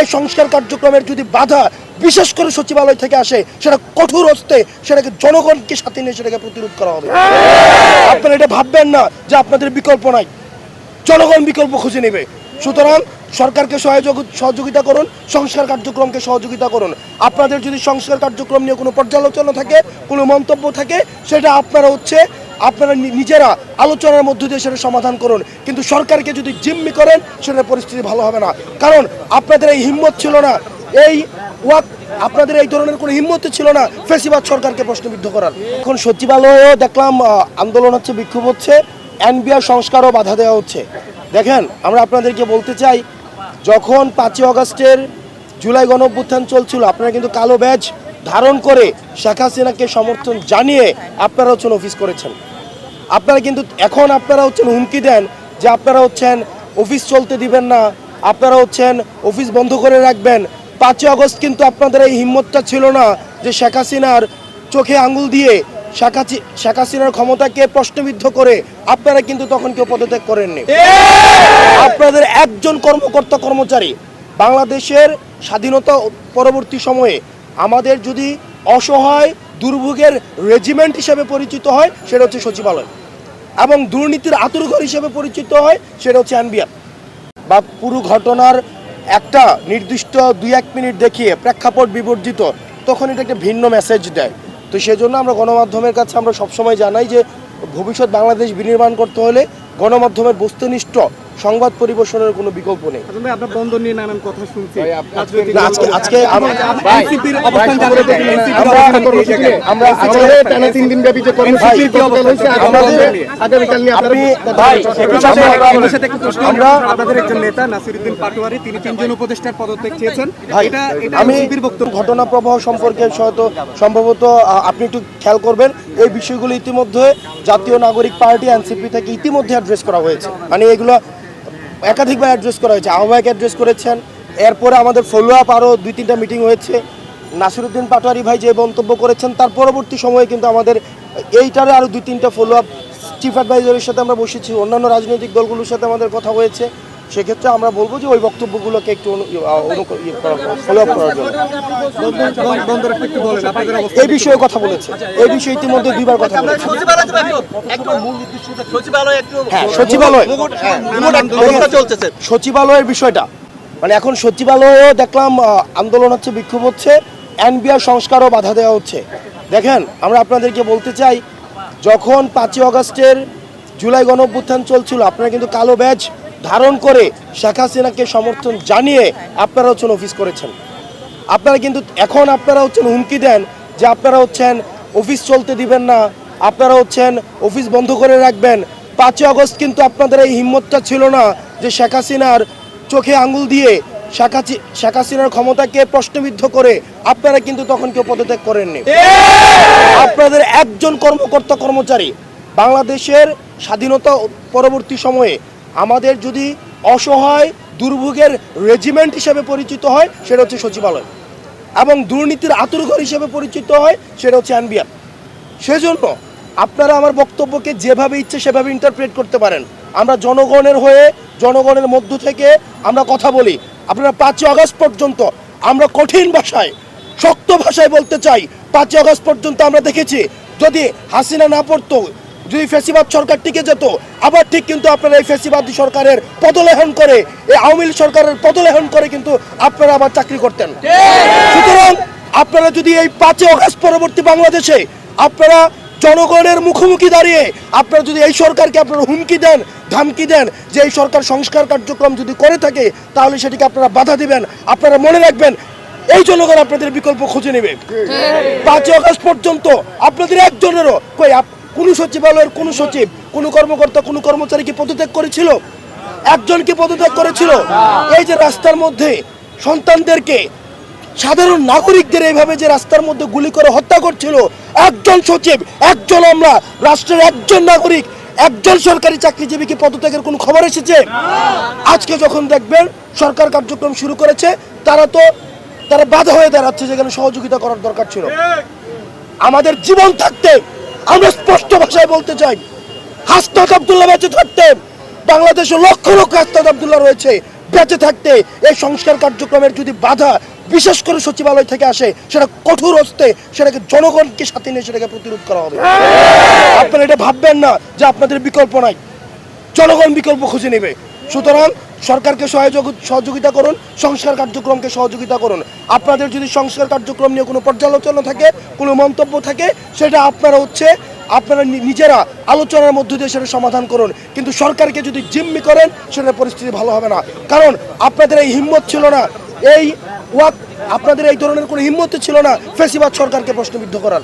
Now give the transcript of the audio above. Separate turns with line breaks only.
এই সংস্কার কার্যক্রমের যদি বাধা বিশেষ করে সচিবালয় থেকে আসে, সেটা কঠোর হস্তে সেটাকে জনগণকে সাথে নিয়ে সেটাকে প্রতিরোধ করা হবে। আপনারা এটা ভাববেন না যে আপনাদের বিকল্প নাই। জনগণ বিকল্প খুঁজে নেবে। সুতরাং সরকারকে সহযোগ সহযোগিতা করুন, সংস্কার কার্যক্রমকে সহযোগিতা করুন। আপনাদের যদি সংস্কার কার্যক্রম নিয়ে কোনো পর্যালোচনা থাকে, কোনো মন্তব্য থাকে, সেটা আপনারা হচ্ছে আপনারা নিজেরা আলোচনার মধ্য দিয়ে সেটা সমাধান করুন। কিন্তু সরকারকে যদি জিম্মি করেন সেটা পরিস্থিতি ভালো হবে না। কারণ আপনাদের এই হিম্মত ছিল না। এই ওয়াক আপনাদের এই ধরনের কোনো হিম্মত ছিল না ফেসিবাদ সরকারকে প্রশ্নবিদ্ধ করার। এখন সচিবালয়েও দেখলাম আন্দোলন হচ্ছে, বিক্ষোভ হচ্ছে, এনবিআর সংস্কারও বাধা দেওয়া হচ্ছে। দেখেন, আমরা আপনাদেরকে বলতে চাই, যখন পাঁচই অগস্টের জুলাই গণঅভ্যুত্থান চলছিল, আপনারা কিন্তু কালো ব্যাজ ধারণ করে শেখ হাসিনাকে সমর্থন জানিয়ে আপনারা হচ্ছেন অফিস করেছেন। আপনারা কিন্তু এখন আপনারা হচ্ছেন হুমকি দেন যে আপনারা হচ্ছেন অফিস চলতে দিবেন না, আপনারা হচ্ছেন অফিস বন্ধ করে রাখবেন। পাঁচই আগস্ট কিন্তু আপনাদের এই হিম্মতটা ছিল না যে শেখ হাসিনার চোখে আঙুল দিয়ে শেখ হাসি- শেখ হাসিনার ক্ষমতাকে প্রশ্নবিদ্ধ করে আপনারা কিন্তু তখন কেউ পদত্যাগ করেননি। আপনাদের একজন কর্মকর্তা কর্মচারী, বাংলাদেশের স্বাধীনতা পরবর্তী সময়ে আমাদের যদি অসহায় দুর্ভোগের রেজিমেন্ট হিসেবে পরিচিত হয়, সেটা হচ্ছে সচিবালয়। এবং দুর্নীতির আতুরঘর হিসেবে পরিচিত হয়, সেটা হচ্ছে এনবিআর। বা পুরো ঘটনার একটা নির্দিষ্ট দুই এক মিনিট দেখিয়ে প্রেক্ষাপট বিবর্জিত, তখন এটা একটা ভিন্ন মেসেজ দেয়। তো সেজন্য আমরা গণমাধ্যমের কাছে আমরা সবসময় জানাই যে, ভবিষ্যৎ বাংলাদেশ বিনির্মাণ করতে হলে গণমাধ্যমের বস্তুনিষ্ঠ সংবাদ পরিবেশনের কোনো বিকল্প নেই।
আপনার বন্ধন নিয়ে নানান কথা শুনছি।
আজকে আজকে আম- আমরা- আজকে
টানা তিন দিন ব্যাপী যে? হয়েছে,
আমাদের-
আগামীকাল নিয়ে
আপনি আমরা-
আপনাদের একজন নেতা নাসিরউদ্দিন পাটোয়ারি তিনি তিনজন উপদেষ্টার পদত্যাগ চেয়েছেন। এটা
ঘটনা প্রবাহ সম্পর্কে হয়তো সম্ভবত আপনি একটু খেয়াল করবেন এই বিষয়গুলো ইতিমধ্যে জাতীয় নাগরিক পার্টি এনসিপি থেকে ইতিমধ্যে অ্যাড্রেস করা হয়েছে। মানে এগুলো একাধিকবার অ্যাড্রেস করা হয়েছে। আহ্বায়ক অ্যাড্রেস করেছেন। এরপরে আমাদের ফলো আপ আরও দুই তিনটা মিটিং হয়েছে। নাসিরুদ্দিন পাটোয়ারি ভাই যে মন্তব্য করেছেন, তার পরবর্তী সময়ে কিন্তু আমাদের এইটারে আরও দুই তিনটা ফলো আপ চিফ অ্যাডভাইজারের সাথে আমরা বসেছি। অন্যান্য রাজনৈতিক দলগুলোর সাথে আমাদের কথা হয়েছে। সেক্ষেত্রে আমরা বলব যে ওই বক্তব্যগুলোকে একটু ফলো আপ করার জন্য এই বিষয়ে কথা বলেছে। এই বিষয়ে ইতিমধ্যে দুইবার কথা বলেছে। হ্যাঁ সচিবালয়। সচিবালয়ের বিষয়টা। মানে এখন সচিবালয়েও দেখলাম আন্দোলন হচ্ছে, বিক্ষোভ হচ্ছে, এনবিআর সংস্কারও বাধা দেওয়া হচ্ছে। দেখেন, আমরা আপনাদেরকে বলতে চাই, যখন পাঁচই অগস্টের জুলাই গণঅভ্যুত্থান চলছিল, আপনারা কিন্তু কালো ব্যাজ ধারণ করে শেখ হাসিনাকে সমর্থন জানিয়ে আপনারা হচ্ছেন অফিস করেছেন। আপনারা কিন্তু এখন আপনারা হচ্ছেন হুমকি দেন যে আপনারা হচ্ছেন অফিস চলতে দিবেন না, আপনারা হচ্ছেন অফিস বন্ধ করে রাখবেন। পাঁচই আগস্ট কিন্তু আপনাদের এই হিম্মতটা ছিল না যে শেখ হাসিনার চোখে আঙুল দিয়ে শেখ হাসি- শেখ হাসিনার ক্ষমতাকে প্রশ্নবিদ্ধ করে আপনারা কিন্তু তখন কেউ পদত্যাগ করেননি। আপনাদের একজন কর্মকর্তা কর্মচারী বাংলাদেশের স্বাধীনতা পরবর্তী সময়ে আমাদের যদি অসহায়, দুর্ভোগের রেজিমেন্ট হিসেবে পরিচিত হয়, সেটা হচ্ছে সচিবালয়। এবং দুর্নীতির আতুরঘর হিসেবে পরিচিত হয়, সেটা হচ্ছে এনবিআর। সেজন্য আপনারা আমার বক্তব্যকে যেভাবে ইচ্ছে সেভাবে ইন্টারপ্রেট করতে পারেন। আমরা জনগণের হয়ে, জনগণের মধ্য থেকে আমরা কথা বলি। আপনারা পাঁচই আগস্ট পর্যন্ত আমরা কঠিন ভাষায়, শক্ত ভাষায় বলতে চাই। পাঁচই আগস্ট পর্যন্ত আমরা দেখেছি, যদি হাসিনা না পড়তো, যদি ফেসিবাদ সরকার টিকে যেত আবার ঠিক কিন্তু আপনারা এই ফেসিবাদী সরকারের পদলেহন করে, এই আওয়ামী সরকারের পদলেহন করে কিন্তু আপনারা আবার চাকরি করতেন। সুতরাং আপনারা যদি এই পাঁচই অগাস্ট পরবর্তী বাংলাদেশে আপনারা জনগণের মুখোমুখি দাঁড়িয়ে আপনারা যদি এই সরকারকে আপনারা হুমকি দেন, ধামকি দেন, যে এই সরকার সংস্কার কার্যক্রম যদি করে থাকে, তাহলে সেটিকে আপনারা বাধা দিবেন। আপনারা মনে রাখবেন, এই জনগণ আপনাদের বিকল্প খুঁজে নেবে। পাঁচই আগস্ট পর্যন্ত আপনাদের একজনেরও কোন সচিবালয়ের কোন সচিব কোন কর্মকর্তা, কোন কর্মচারী কি পদত্যাগ করেছিল? একজন কি পদত্যাগ করেছিল? এই যে রাস্তার মধ্যে সন্তানদেরকে, সাধারণ নাগরিকদের এইভাবে যে রাস্তার মধ্যে গুলি করে হত্যা করছিল, একজন সচিব, একজন আমরা, রাষ্ট্রের একজন নাগরিক, একজন সরকারি চাকরিজীবীকে পদত্যাগের কোনো খবর এসেছে? আজকে যখন দেখবেন সরকার কার্যক্রম শুরু করেছে, তারা তো, তারা বাধা হয়ে দাঁড়াচ্ছে যেখানে সহযোগিতা করার দরকার ছিল। আমাদের জীবন থাকতে আমরা স্পষ্ট ভাষায় বলতে চাই আবদুল্লাহ বেঁচে বাংলাদেশে লক্ষ লক্ষ আবদুল্লাহ রয়েছে, বেঁচে থাকতে। এই সংস্কার কার্যক্রমের যদি বাধা বিশেষ করে সচিবালয় থেকে আসে, সেটা কঠোর হস্তে সেটাকে জনগণকে সাথে নিয়ে সেটাকে প্রতিরোধ করা হবে। আপনারা এটা ভাববেন না যে আপনাদের বিকল্প নাই। জনগণ বিকল্প খুঁজে নেবে। সুতরাং সরকারকে সহযোগ সহযোগিতা করুন, সংস্কার কার্যক্রমকে সহযোগিতা করুন। আপনাদের যদি সংস্কার কার্যক্রম নিয়ে কোনো পর্যালোচনা থাকে, কোনো মন্তব্য থাকে, সেটা আপনারা হচ্ছে, আপনারা নিজেরা আলোচনার মধ্য দিয়ে সেটা সমাধান করুন। কিন্তু সরকারকে যদি জিম্মি করেন সেটা পরিস্থিতি ভালো হবে না। কারণ আপনাদের এই হিম্মত ছিল না। এই ওয়াক আপনাদের এই ধরনের কোনো হিম্মত ছিল না। ফেসিবাদ সরকারকে প্রশ্নবিদ্ধ করার।